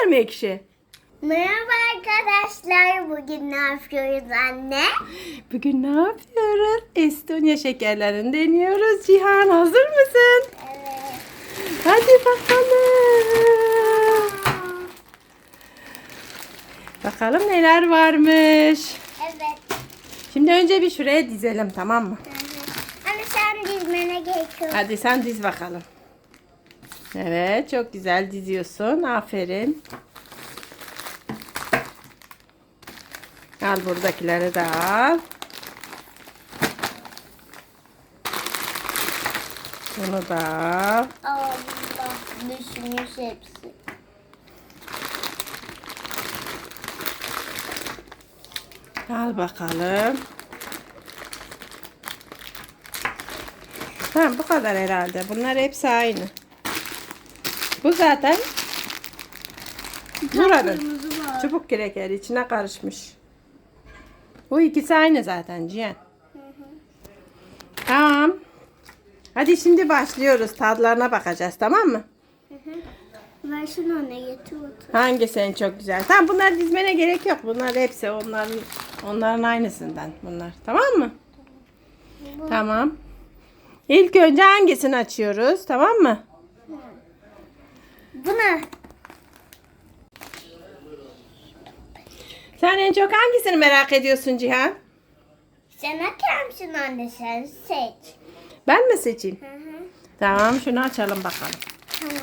kadar mı ekşi? Merhaba arkadaşlar. Bugün ne yapıyoruz anne? Bugün ne yapıyoruz? Estonya şekerlerini deniyoruz. Cihan hazır mısın? Evet. Hadi bakalım. Bakalım neler varmış. Evet. Şimdi önce bir şuraya dizelim tamam mı? Hı hı. Anne sen dizmene gerek yok. Hadi sen diz bakalım. Evet çok güzel diziyorsun. Aferin. Al buradakileri de al. Bunu da al. Düşünmüş hepsi. Al bakalım. Ha bu kadar herhalde. Bunlar hepsi aynı. Bu zaten buranın çubuk kreker içine karışmış. Bu ikisi aynı zaten Cihan. Tamam. Hadi şimdi başlıyoruz. Tadlarına bakacağız tamam mı? Versene anne getir otur. Hangisi en çok güzel? Tamam bunlar dizmene gerek yok. Bunlar hepsi onların onların aynısından bunlar. Tamam mı? Tamam. İlk önce hangisini açıyoruz? Tamam mı? Bu ne? Sen en çok hangisini merak ediyorsun Cihan? Sen mısın anne sen seç. Ben mi seçeyim? Hı hı. Tamam şunu açalım bakalım. Tamam.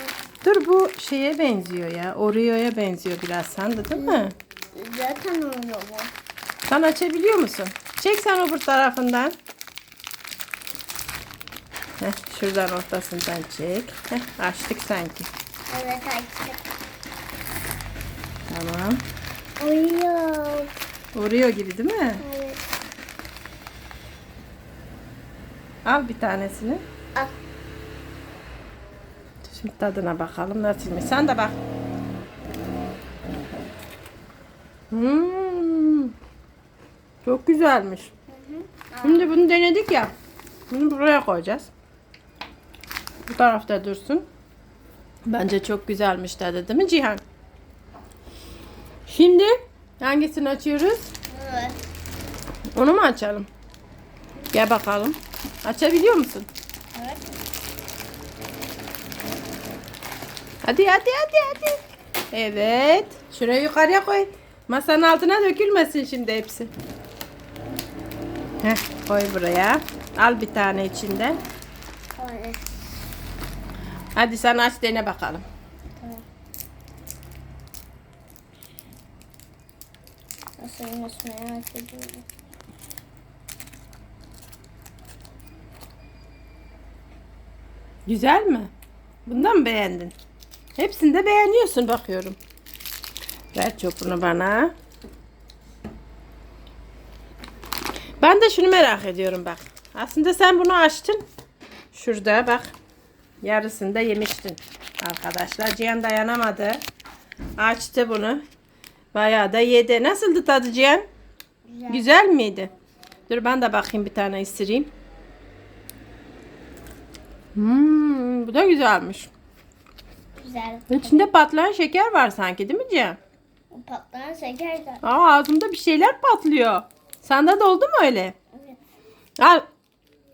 Dur bu şeye benziyor ya. Oreo'ya benziyor biraz sandı değil mi? Zaten öyle bu. Sen açabiliyor musun? Çek sen öbür tarafından. Heh, şuradan ortasından çek. Heh, açtık sanki. Evet açtık. Tamam. Uyuyor. Oreo gibi değil mi? Evet. Al bir tanesini. Al. Şimdi tadına bakalım nasılmış. Sen de bak. Hmm. Çok güzelmiş. Şimdi bunu denedik ya. Bunu buraya koyacağız. Bu tarafta dursun. Bence çok güzelmiş tadı değil mi Cihan? Şimdi hangisini açıyoruz? Evet. Onu mu açalım? Gel bakalım. Açabiliyor musun? Evet. Hadi hadi hadi hadi. Evet. Şurayı yukarıya koy. Masanın altına dökülmesin şimdi hepsi. Heh, koy buraya. Al bir tane içinde. Evet. Hadi sen aç dene bakalım. Nasılmış merak ediyorum. Güzel mi? Bundan mı beğendin? Hepsini de beğeniyorsun bakıyorum. Ver çopunu bana. Ben de şunu merak ediyorum bak. Aslında sen bunu açtın. Şurada bak. Yarısını da yemiştin. Arkadaşlar Cihan dayanamadı. Açtı bunu. Bayağı da yedi. Nasıldı tadı Cihan? Güzel. Güzel miydi? Dur ben de bakayım bir tane ısırayım. Hmm, bu da güzelmiş. Güzel. İçinde patlayan şeker var sanki değil mi Cihan? Patlayan şeker de. Aa ağzımda bir şeyler patlıyor. Sende de oldu mu öyle? Evet. Al.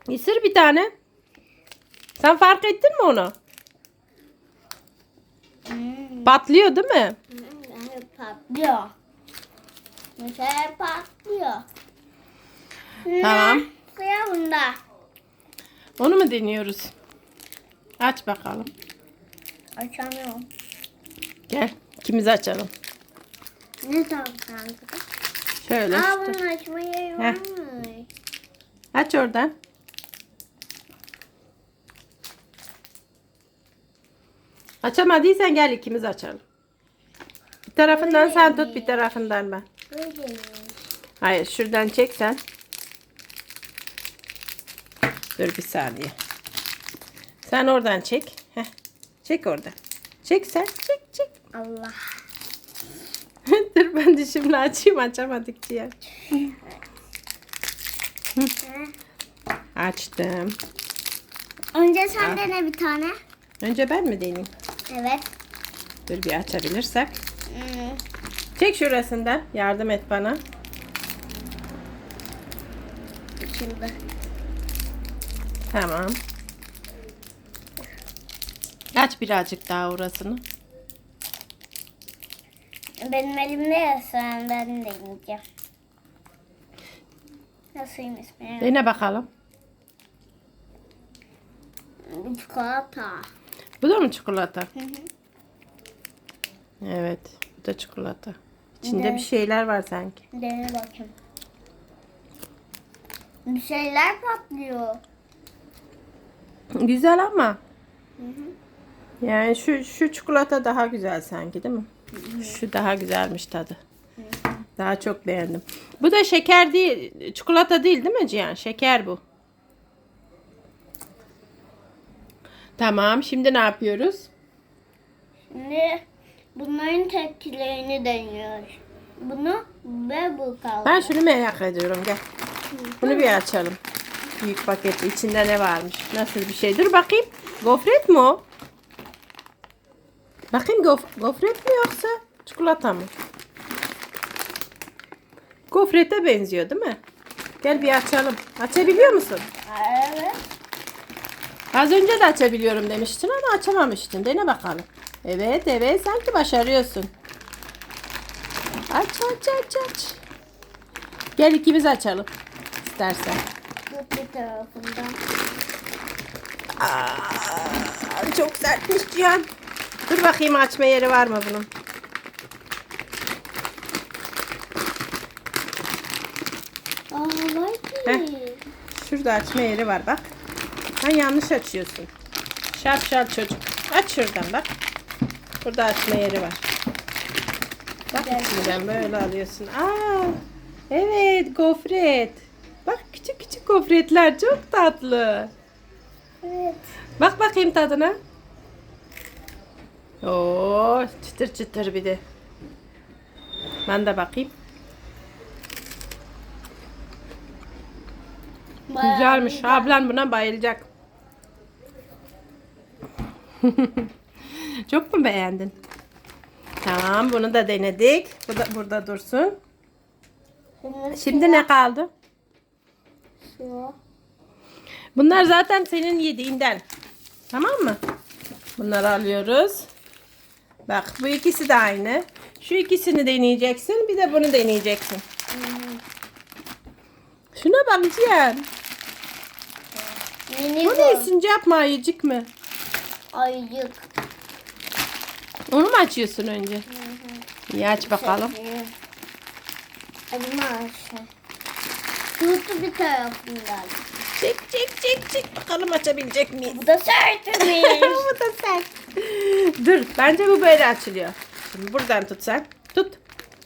Isır bir tane. Sen fark ettin mi onu? Hmm. Patlıyor değil mi? Evet, patlıyor. Mesela patlıyor. Tamam. Sıra bunda. Onu mu deniyoruz? Aç bakalım. Açamıyorum. Gel. İkimiz açalım. Ne zaman kanka? Şöyle. Aa tut. bunun açma yeri Heh. Aç oradan. Açamadıysan gel ikimiz açalım. Bir tarafından sen tut bir tarafından ben. Böyle. Hayır şuradan çek sen. Dur bir saniye. Sen oradan çek. Heh. Çek oradan. Çek sen. Çek çek. Allah. Dur ben dişimle açayım açamadık diye. Açtım. Önce sen dene bir tane. Önce ben mi deneyeyim? Evet. Dur bir açabilirsek. Hmm. Çek şurasından. Yardım et bana. Açıldı. Tamam. Aç birazcık daha orasını. Benim elimde ya sen ben deneyeceğim. Nasılmış merak Dene bakalım. Çikolata. Bu da mı çikolata? Hı hı. Evet. Bu da çikolata. İçinde Evet. bir şeyler var sanki. Dene bakayım. Bir şeyler patlıyor. Güzel ama. Hı hı. Yani şu şu çikolata daha güzel sanki değil mi? Şu daha güzelmiş tadı. Daha çok beğendim. Bu da şeker değil, çikolata değil değil mi Cihan? Şeker bu. Tamam, şimdi ne yapıyoruz? Şimdi bunların tepkilerini deniyoruz. Bunu ve bu kaldı. Ben şunu merak ediyorum. Gel. Bunu bir açalım. Büyük paketi. içinde ne varmış? Nasıl bir şey? Dur bakayım. Gofret mi o? Bakayım gof gofret mi yoksa çikolata mı? Gofrete benziyor değil mi? Gel bir açalım. Açabiliyor musun? Evet. Az önce de açabiliyorum demiştin ama açamamıştın. Dene bakalım. Evet evet sanki başarıyorsun. Aç aç aç aç. Gel ikimiz açalım. istersen. Bir tarafından. Aa, çok sertmiş Cihan. Dur bakayım açma yeri var mı bunun? Aa var Heh. ki. Şurada açma yeri var bak. Ha yanlış açıyorsun. Şap şap çocuk. Aç şuradan bak. Burada açma yeri var. Bak içinden böyle alıyorsun. Aa, evet gofret. Bak küçük küçük gofretler çok tatlı. Evet. Bak bakayım tadına. Oo, çıtır çıtır bir de. Ben de bakayım. Bayağı Güzelmiş. güzel. Ablan buna bayılacak. Çok mu beğendin? Tamam bunu da denedik. Bu da burada dursun. Şimdi, ne kaldı? Şu. Bunlar zaten senin yediğinden. Tamam mı? Bunları alıyoruz. Bak bu ikisi de aynı. Şu ikisini deneyeceksin. Bir de bunu deneyeceksin. Şuna bak Bu bu. ne sincap mı ayıcık mı? Ayıcık. Onu mu açıyorsun önce? İyi aç bakalım. Elimi aşağı. Tuttu bir tarafından. Çek çek çek çek. Bakalım açabilecek miyiz? Bu da sertmiş. bu da sert. Dur bence bu böyle açılıyor. Şimdi buradan tut sen. Tut.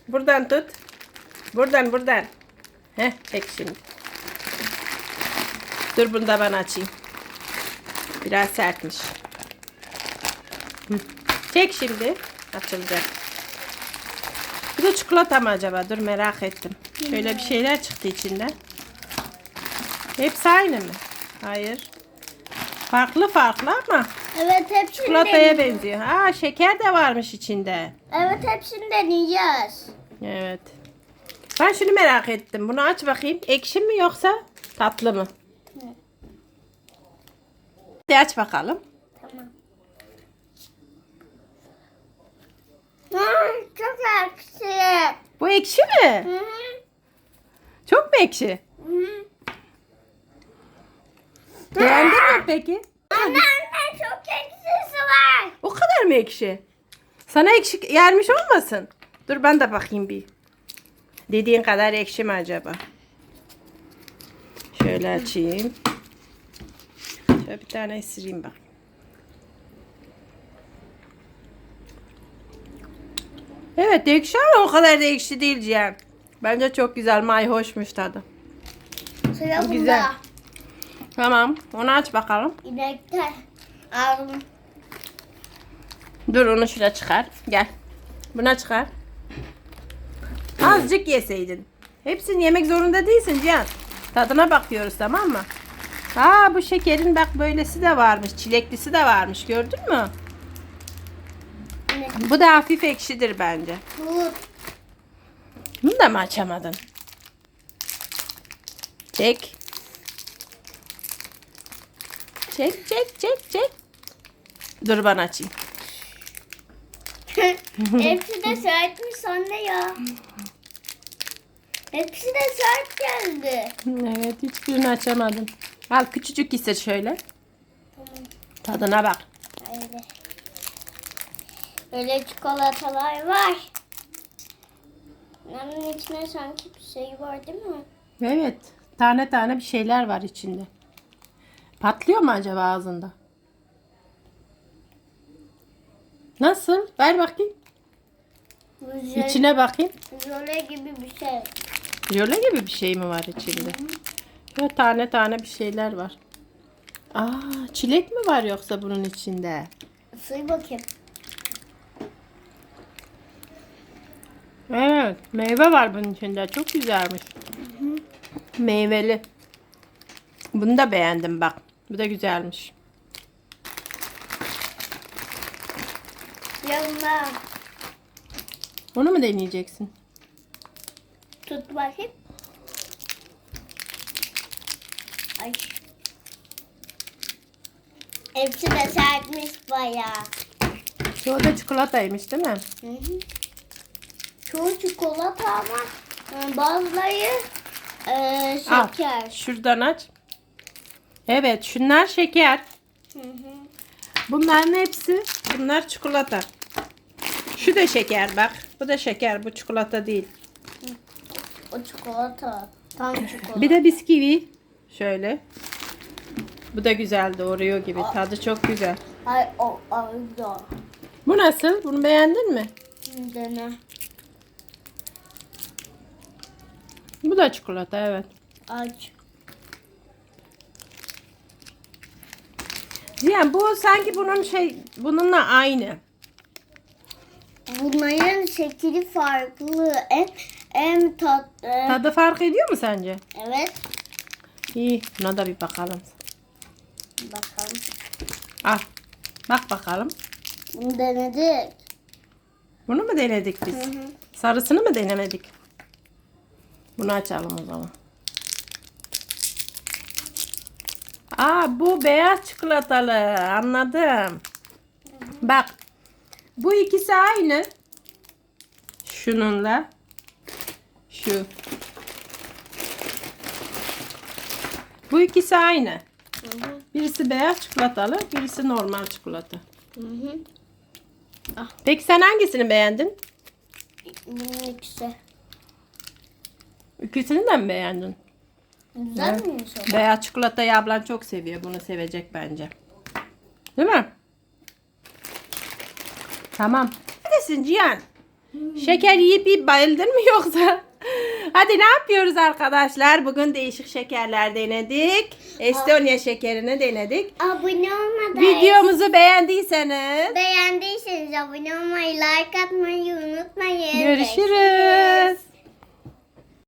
Buradan tut. Buradan buradan. Heh çek şimdi. Dur bunu da ben açayım. Biraz sertmiş. Çek şimdi. Açılacak. Bu da çikolata mı acaba? Dur merak ettim. Şöyle bir şeyler çıktı içinden. Hepsi aynı mı? Hayır. Farklı farklı ama evet hepsini çikolataya deneyeceğiz. benziyor. Aa şeker de varmış içinde. Evet hepsini deneyeceğiz. Evet. Ben şunu merak ettim. Bunu aç bakayım. Ekşi mi yoksa tatlı mı? Hı. Hadi aç bakalım. Tamam. Aa, çok ekşi. Bu ekşi mi? Hı hı. Çok mu ekşi? Hı hı. Beğendin mi peki? Anne anne çok ekşisi var. O kadar mı ekşi? Sana ekşi gelmiş olmasın? Dur ben de bakayım bir. Dediğin kadar ekşi mi acaba? Şöyle açayım. Şöyle bir tane ısırayım bak. Evet ekşi ama o kadar da ekşi değil Cihan. Bence çok güzel mayhoşmuş tadı. Sıra bunda. Güzel. Tamam onu aç bakalım. İnekler. Aldım. Dur onu şuraya çıkar. Gel. Buna çıkar. Azıcık yeseydin. Hepsini yemek zorunda değilsin Cihan. Tadına bakıyoruz tamam mı? Aa bu şekerin bak böylesi de varmış. Çileklisi de varmış. Gördün mü? Bu da hafif ekşidir bence. Tut. Bunu da mı açamadın? Çek. Çek çek çek çek. Dur ben açayım. Hepsi de sertmiş anne ya. Hepsi de sert geldi. Evet hiçbirini açamadın. Al küçücük ise şöyle. Tamam. Tadına bak. Öyle. Öyle çikolatalar var. Onun içine sanki bir şey var değil mi? Evet. Tane tane bir şeyler var içinde. Patlıyor mu acaba ağzında? Nasıl? Ver bakayım. Jöle, İçine bakayım. jöle gibi bir şey. Jöle gibi bir şey mi var içinde? Ya tane tane bir şeyler var. Aa, çilek mi var yoksa bunun içinde? Suyu bakayım. Evet, meyve var bunun içinde. Çok güzelmiş. Meyveli. Bunu da beğendim bak. Bu da güzelmiş. Yanına Onu mu deneyeceksin? tut bakayım. Ay. Hepsi de sertmiş bayağı. Şu da çikolataymış değil mi? Hı hı. Çoğu çikolata ama e, bazıları e, Al. şeker. Şuradan aç. Evet, şunlar şeker. Hı hı. Bunların hepsi, bunlar çikolata. Şu da şeker bak. Bu da şeker, bu çikolata değil. O çikolata. Tam çikolata. Bir de bisküvi. Şöyle. Bu da güzel doğruyor gibi. Tadı çok güzel. Ay o ay da. Bu nasıl? Bunu beğendin mi? Dene. Bu da çikolata evet. Aç. Ziyan bu sanki bunun şey bununla aynı. Bunların şekli farklı. En en tatlı. Tadı fark ediyor mu sence? Evet. İyi. Buna da bir bakalım. Bakalım. Al. Bak bakalım. Bunu denedik. Bunu mu denedik biz? Hı hı. Sarısını mı denemedik? Bunu açalım o zaman. Aa bu beyaz çikolatalı. Anladım. Bak. Bu ikisi aynı. Şununla. Şu. Bu ikisi aynı. Hı hı. Birisi beyaz çikolatalı, birisi normal çikolata. Hı hı. Peki sen hangisini beğendin? Bunun ikisi. İkisini de mi beğendin? Güzel Evet. miymiş o? Beyaz çikolatayı ablan çok seviyor. Bunu sevecek bence. Değil mi? Tamam. Neredesin Cihan? Şeker yiyip yiyip bayıldın mı yoksa? Hadi ne yapıyoruz arkadaşlar? Bugün değişik şekerler denedik. Estonya şekerini denedik. Abone olmadan Videomuzu beğendiyseniz beğendiyseniz abone olmayı, like atmayı unutmayın. görüşürüz.